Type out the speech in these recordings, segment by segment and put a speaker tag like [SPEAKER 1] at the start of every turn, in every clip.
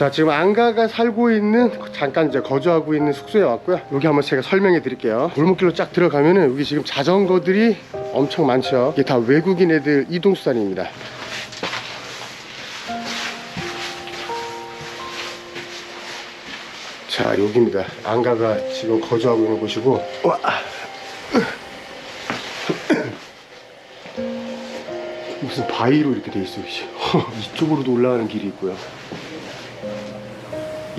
[SPEAKER 1] 자 지금 안가가 살고 있는 잠깐 이제 거주하고 있는 숙소에 왔고요. 여기 한번 제가 설명해 드릴게요. 골목길로 쫙 들어가면은 여기 지금 자전거들이 엄청 많죠. 이게 다 외국인 애들 이동수단입니다. 자 여기입니다. 안가가 지금 거주하고 있는 곳이고. 와. 무슨 바위로 이렇게 돼 있어 이제 이쪽으로도 올라가는 길이 있고요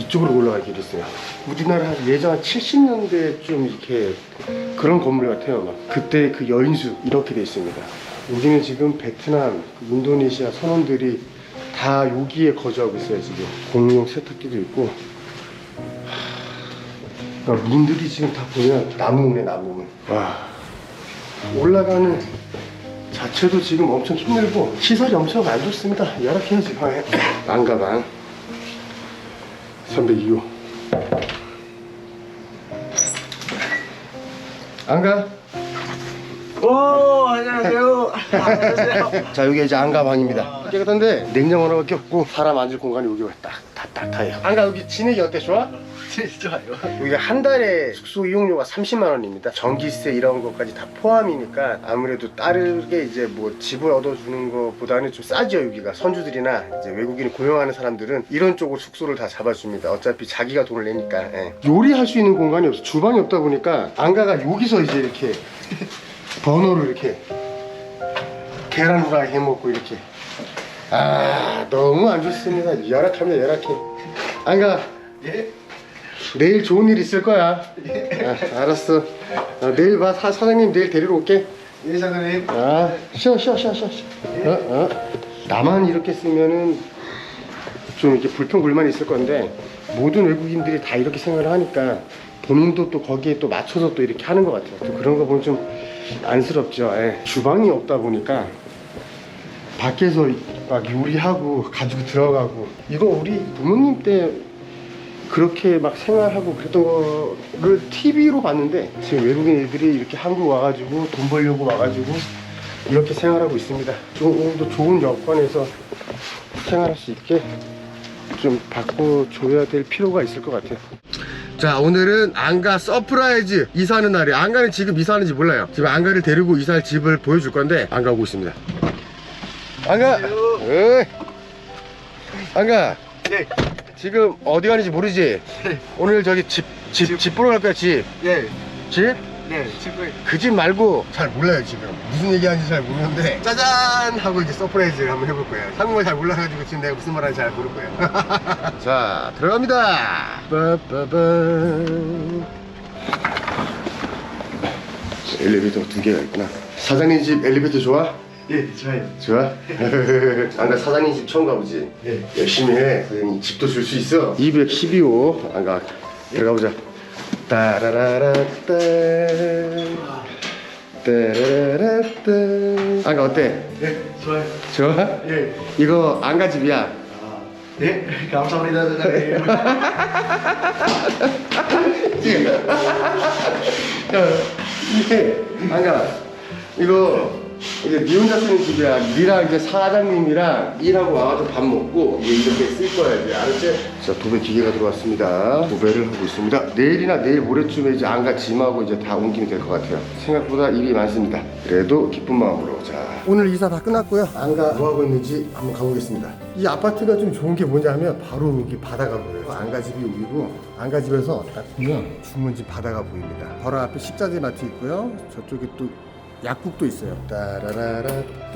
[SPEAKER 1] 이쪽으로 올라갈 길이 있어요. 우리나라 한 예전 한 70년대 좀 이렇게 그런 건물 같아요. 막 그때 그 여인수 이렇게 돼 있습니다. 여기는 지금 베트남 그 인도네시아 선원들이 다 여기에 거주하고 있어요 지금. 공용 세탁기도 있고. 그러니까 문들이 지금 다 보면 나무문에 나무문 와. 올라가는 자체도 지금 엄청 힘들고 시설이 엄청 안 좋습니다. 열악해야지 방에 안가방 선배 2호 안 가?
[SPEAKER 2] 오 안녕하세요. 안녕하세요.
[SPEAKER 1] 자 여기 이제 안가 방입니다 깨끗한데 냉장고 하나밖에 없고 사람 앉을 공간이 여기 딱 딱 다예요 안가 여기 지내기 어때 좋아?
[SPEAKER 2] 좋아요.
[SPEAKER 1] 여기가 한 달에 숙소 이용료가 30만 원입니다. 전기세 이런 것까지 다 포함이니까 아무래도 따르게 이제 뭐 집을 얻어주는 것보다는 좀 싸죠 여기가 선주들이나 이제 외국인 고용하는 사람들은 이런 쪽으로 숙소를 다 잡아줍니다. 어차피 자기가 돈을 내니까 예. 요리할 수 있는 공간이 없어 주방이 없다 보니까 안가가 여기서 이제 이렇게 버너로 이렇게 계란 후라이 해 먹고 이렇게 아 너무 안 좋습니다. 열악합니다 열악해. 안가
[SPEAKER 2] 예.
[SPEAKER 1] 내일 좋은 일 있을 거야. 아, 알았어. 어, 내일 봐. 사, 사장님 내일 데리러 올게.
[SPEAKER 2] 예 사장님.
[SPEAKER 1] 아, 쉬어, 쉬어, 쉬어, 쉬어. 쉬어. 어, 어. 나만 이렇게 쓰면은 좀 이렇게 불평 불만이 있을 건데 모든 외국인들이 다 이렇게 생각을 하니까 본인도 또 거기에 또 맞춰서 또 이렇게 하는 것 같아요. 또 그런 거 보면 좀 안쓰럽죠. 예. 주방이 없다 보니까 밖에서 막 요리하고 가지고 들어가고 이거 우리 부모님 때 그렇게 막 생활하고 그랬던 거를 TV로 봤는데 지금 외국인 애들이 이렇게 한국 와가지고 돈 벌려고 와가지고 이렇게 생활하고 있습니다. 조금 더 좋은 여건에서 생활할 수 있게 좀 바꿔줘야 될 필요가 있을 것 같아요. 자 오늘은 안가 서프라이즈 이사하는 날이에요. 안가는 지금 이사하는지 몰라요. 지금 안가를 데리고 이사할 집을 보여줄 건데 안가 오고 있습니다. 안가. 안가.
[SPEAKER 2] 네.
[SPEAKER 1] 지금 어디 가는지 모르지? 오늘 저기 집, 집, 집 보러 갈 거야, 집.
[SPEAKER 2] 예.
[SPEAKER 1] 집?
[SPEAKER 2] 네. 지금
[SPEAKER 1] 그집 말고 잘 몰라요, 지금. 무슨 얘기 하는지 잘 모르는데. 짜잔! 하고 이제 서프라이즈를 한번 해볼 거예요. 한국말 잘 몰라가지고 지금 내가 무슨 말 하는지 잘 모를 거예요. 자, 들어갑니다. 빠빠밤. 엘리베이터 두 개가 있구나. 사장님 집 엘리베이터 좋아?
[SPEAKER 2] 예 좋아요.
[SPEAKER 1] 좋아? 안가 사장님 집 처음 가보지?
[SPEAKER 2] 예.
[SPEAKER 1] 열심히 해. 사장님 집도 줄 수 있어. 212호. 안가 들어가 보자. 따라라라따. 따라라라따. 안가 어때?
[SPEAKER 2] 예 좋아요.
[SPEAKER 1] 좋아?
[SPEAKER 2] 예.
[SPEAKER 1] 이거 안가 집이야.
[SPEAKER 2] 아, 네. 감사합니다 사장님.
[SPEAKER 1] 야, 이게 안가 이거 이제 니 혼자 쓰는 집이야. 니랑 이제 사장님이랑 일하고 와가지고 밥 먹고 이제 이렇게 쓸 거야 이제 알았지? 자 도배 기계가 들어왔습니다. 도배를 하고 있습니다. 내일이나 내일 모레쯤에 이제 안가 짐하고 이제 다 옮기면 될 것 같아요. 생각보다 일이 많습니다. 그래도 기쁜 마음으로 자 오늘 이사 다 끝났고요. 안가 뭐 하고 있는지 한번 가보겠습니다. 이 아파트가 좀 좋은 게 뭐냐면 바로 여기 바다가 보여요. 안가 집이 여기고 안가 집에서 딱 보면 주문집 바다가 보입니다. 바로 앞에 식자재 마트 있고요. 저쪽에 또 약국도 있어요. 따라라라따.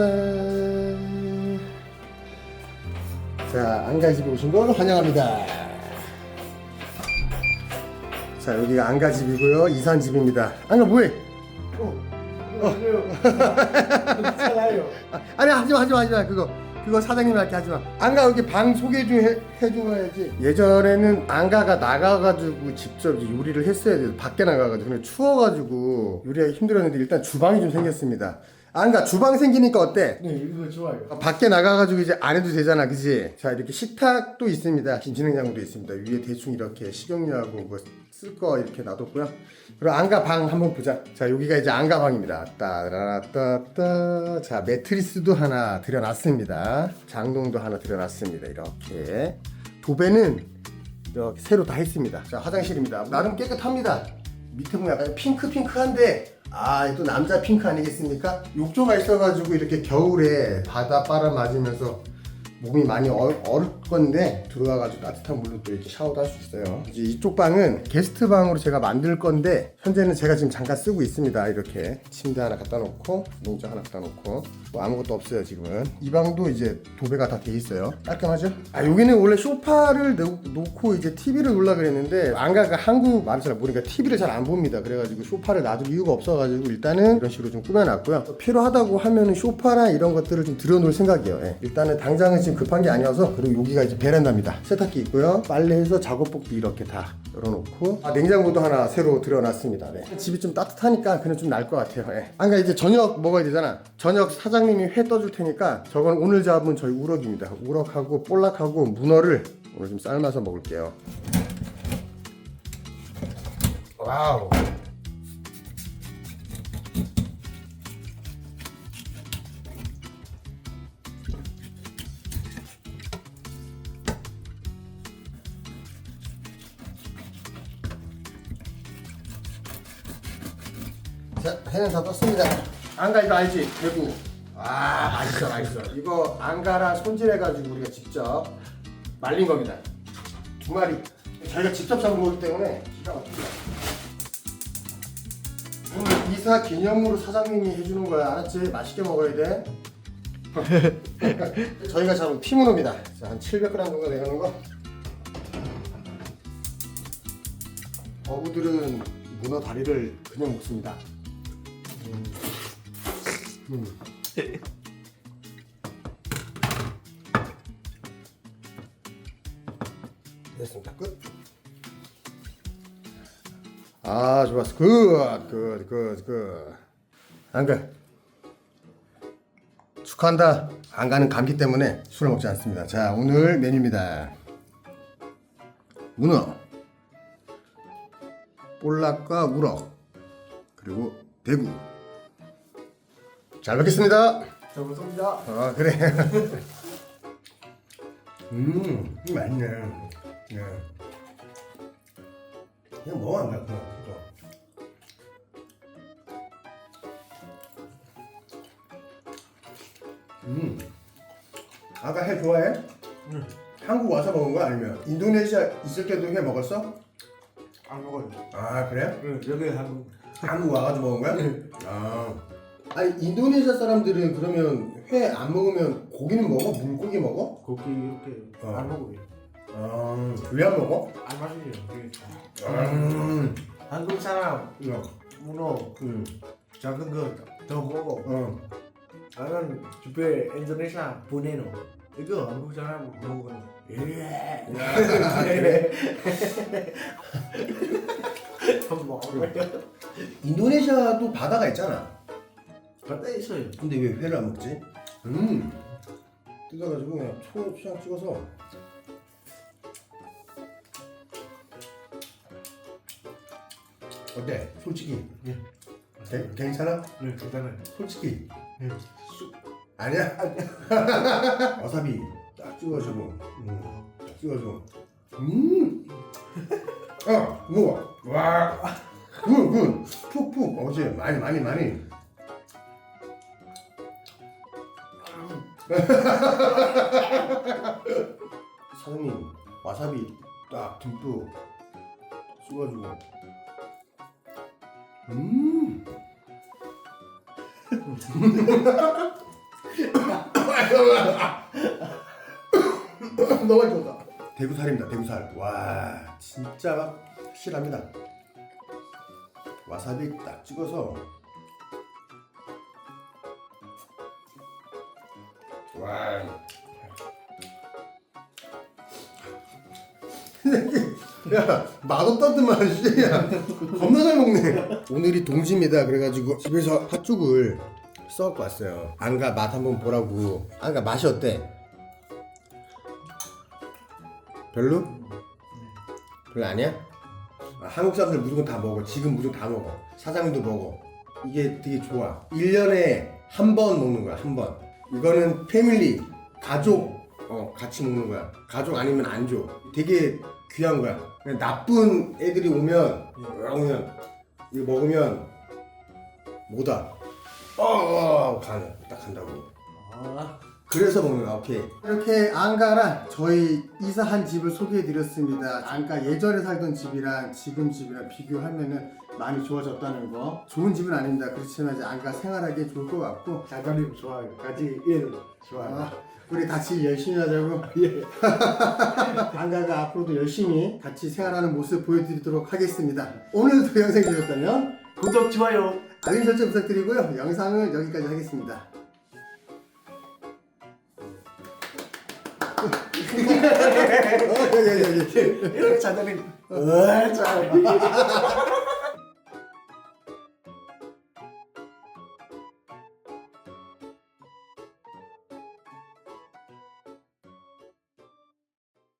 [SPEAKER 1] 자, 안가집에 오신 걸 환영합니다. 자, 여기가 안가집이고요. 이산집입니다. 안가 뭐해?
[SPEAKER 2] 괜찮아요.
[SPEAKER 1] 아, 아니 하지 마, 하지 마, 하지 마. 그거 그거 사장님 할게 하지 마. 안가 여기 방 소개 좀 해, 해줘야지. 예전에는 안가가 나가가지고 직접 이제 요리를 했어야 돼요. 밖에 나가가지고 근데 추워가지고 요리하기 힘들었는데 일단 주방이 좀 생겼습니다. 안가 주방 생기니까 어때?
[SPEAKER 2] 네 이거 좋아요.
[SPEAKER 1] 아, 밖에 나가가지고 이제 안 해도 되잖아, 그지? 자, 이렇게 식탁도 있습니다. 김치냉장고도 있습니다. 위에 대충 이렇게 식용유하고 뭐 쓸 거 이렇게 놔뒀고요. 그리고 안가 방 한번 보자. 자, 여기가 이제 안가 방입니다. 따라따따. 자, 매트리스도 하나 들여놨습니다. 장동도 하나 들여놨습니다. 이렇게. 도배는 이렇게 새로 다 했습니다. 자 화장실입니다. 나름 깨끗합니다. 밑에 보면 약간 핑크 핑크한데 아 또 남자 핑크 아니겠습니까? 욕조가 있어가지고 이렇게 겨울에 바닷바람 맞으면서 몸이 많이 얼, 얼을 건데 들어와가지고 따뜻한 물로 또 이렇게 샤워도 할 수 있어요. 이제 이쪽 방은 게스트 방으로 제가 만들 건데 현재는 제가 지금 잠깐 쓰고 있습니다. 이렇게 침대 하나 갖다 놓고 농자 하나 갖다 놓고 뭐 아무것도 없어요 지금은. 이 방도 이제 도배가 다 돼 있어요. 깔끔하죠? 아 여기는 원래 소파를 놓, 놓고 이제 TV를 놀라 그랬는데 안가가 한국 말을 잘 모르니까 TV를 잘 안 봅니다. 그래가지고 소파를 놔둘 이유가 없어가지고 일단은 이런 식으로 좀 꾸며놨고요. 필요하다고 하면은 소파나 이런 것들을 좀 들여놓을 생각이에요. 예. 일단은 당장은 지금 급한 게 아니어서 그리고 여기가 이제 베란다입니다. 세탁기 있고요. 빨래해서 작업복도 이렇게 다 열어놓고 아, 냉장고도 하나 새로 들여놨습니다. 네. 집이 좀 따뜻하니까 그냥 좀 날 것 같아요. 예. 안가 이제 저녁 먹어야 되잖아. 저녁 사장님이 회 떠줄 테니까 저건 오늘 잡은 저희 우럭입니다. 우럭하고 볼락하고 문어를 오늘 좀 삶아서 먹을게요. 와우. 자, 회는 다 떴습니다. 안가 이거 알지? 대구. 아, 맛있어, 맛있어. 이거 안가랑 손질해가지고 우리가 직접 말린 겁니다. 두 마리. 저희가 직접 잡은 거기 때문에 기가 막힙니다. 오늘 이사 기념으로 사장님이 해주는 거야. 알았지? 맛있게 먹어야 돼. 저희가 잡은 피문어입니다. 자, 한 700g 정도 되는 거. 어부들은 문어 다리를 그냥 먹습니다. 음. 됐습니다. 끝. 아 좋았어. 굿, 굿, 굿, 굿. 안 가. 축하한다. 안 가는 감기 때문에 술을 먹지 않습니다. 자 오늘 메뉴입니다. 문어, 볼락과 우럭, 그리고 대구. 잘 먹겠습니다.
[SPEAKER 2] 잘 먹습니다.
[SPEAKER 1] 아 그래. 음, 맛있네. 네. 그냥 먹어 안 그거. 음. 아까 해 좋아해?
[SPEAKER 2] 응.
[SPEAKER 1] 한국 와서 먹은 거야 아니면 인도네시아 있을 때도 회 먹었어?
[SPEAKER 2] 안 먹어요.
[SPEAKER 1] 아 그래?
[SPEAKER 2] 응, 여기 한국.
[SPEAKER 1] 한국 와가지고 먹은 거야? 아. 아니 인도네시아 사람들은 그러면 회 안 먹으면 고기는 먹어? 물고기 먹어?
[SPEAKER 2] 고기 이렇게
[SPEAKER 1] 어.
[SPEAKER 2] 안 먹어요.
[SPEAKER 1] 아, 왜 안 먹어?
[SPEAKER 2] 안 맛있어요. 그게.
[SPEAKER 1] 음,
[SPEAKER 2] 한국 사람
[SPEAKER 1] 어,
[SPEAKER 2] 문어
[SPEAKER 1] 음,
[SPEAKER 2] 작은 거 더 먹어.
[SPEAKER 1] 어.
[SPEAKER 2] 나는 집에 인도네시아 보내노. 이거 한국 사람 먹어요. 예. 한번 먹어요.
[SPEAKER 1] 인도네시아도 바다가 있잖아.
[SPEAKER 2] 바다 있어요.
[SPEAKER 1] 근데 왜 회를 안 먹지? 음, 뜯어가지고 그냥 초고추장 찍어서. 어때? 솔직히.
[SPEAKER 2] 네.
[SPEAKER 1] 대- 괜찮아?
[SPEAKER 2] 네, 괜찮아요.
[SPEAKER 1] 솔직히.
[SPEAKER 2] 네.
[SPEAKER 1] 수- 아니야? 와사비 딱 찍어주고, 음, 딱 찍어주고. 음, 아, 우와, 와, 굿, 굿, 푹푹, 어제 많이, 많이, 많이. 사장님, 와사비 딱 듬뿍 찍어주고. 음. 너무 맛있었다. 대구살입니다. 대구살. 와 진짜 막 확실합니다. 와사비 딱 찍어서 와. 야 맛없다더만 씨야 겁나 잘 먹네. 오늘이 동지입니다. 그래가지고 집에서 팥죽을 써갖고 왔어요. 안가 맛 한번 보라고. 안가 맛이 어때? 별로? 별로 아니야? 아, 한국 사람들 무조건 다 먹어. 지금 무조건 다 먹어. 사장님도 먹어. 이게 되게 좋아. 1년에 한 번 먹는 거야 한번 이거는 패밀리 가족
[SPEAKER 3] 어 같이 먹는 거야. 가족 아니면 안 줘. 되게 귀한 거야. 그냥 나쁜 애들이 오면 오면 이거 먹으면 뭐다. 어, 어 가는 딱 간다고.
[SPEAKER 2] 아,
[SPEAKER 3] 그래서 먹는 거야. 오케이.
[SPEAKER 1] 이렇게 안가랑 저희 이사한 집을 소개해드렸습니다. 안가 예전에 살던 집이랑 지금 집이랑 비교하면은 많이 좋아졌다는 거. 좋은 집은 아닙니다. 그렇지만 이제 안가 생활하기에 좋을 것 같고.
[SPEAKER 2] 사장님 좋아요. 같이 일 좋아요.
[SPEAKER 1] 아, 우리 같이 열심히 하자고.
[SPEAKER 2] 예.
[SPEAKER 1] 안가가 앞으로도 열심히 같이 생활하는 모습 보여드리도록 하겠습니다. 오늘도 영상 좋았다면
[SPEAKER 2] 구독 좋아요.
[SPEAKER 1] 알림 설정 부탁드리고요. 영상을 여기까지 하겠습니다. 어, 여기, 여기, 여기.
[SPEAKER 2] 이렇게 사장님. 어, 잘.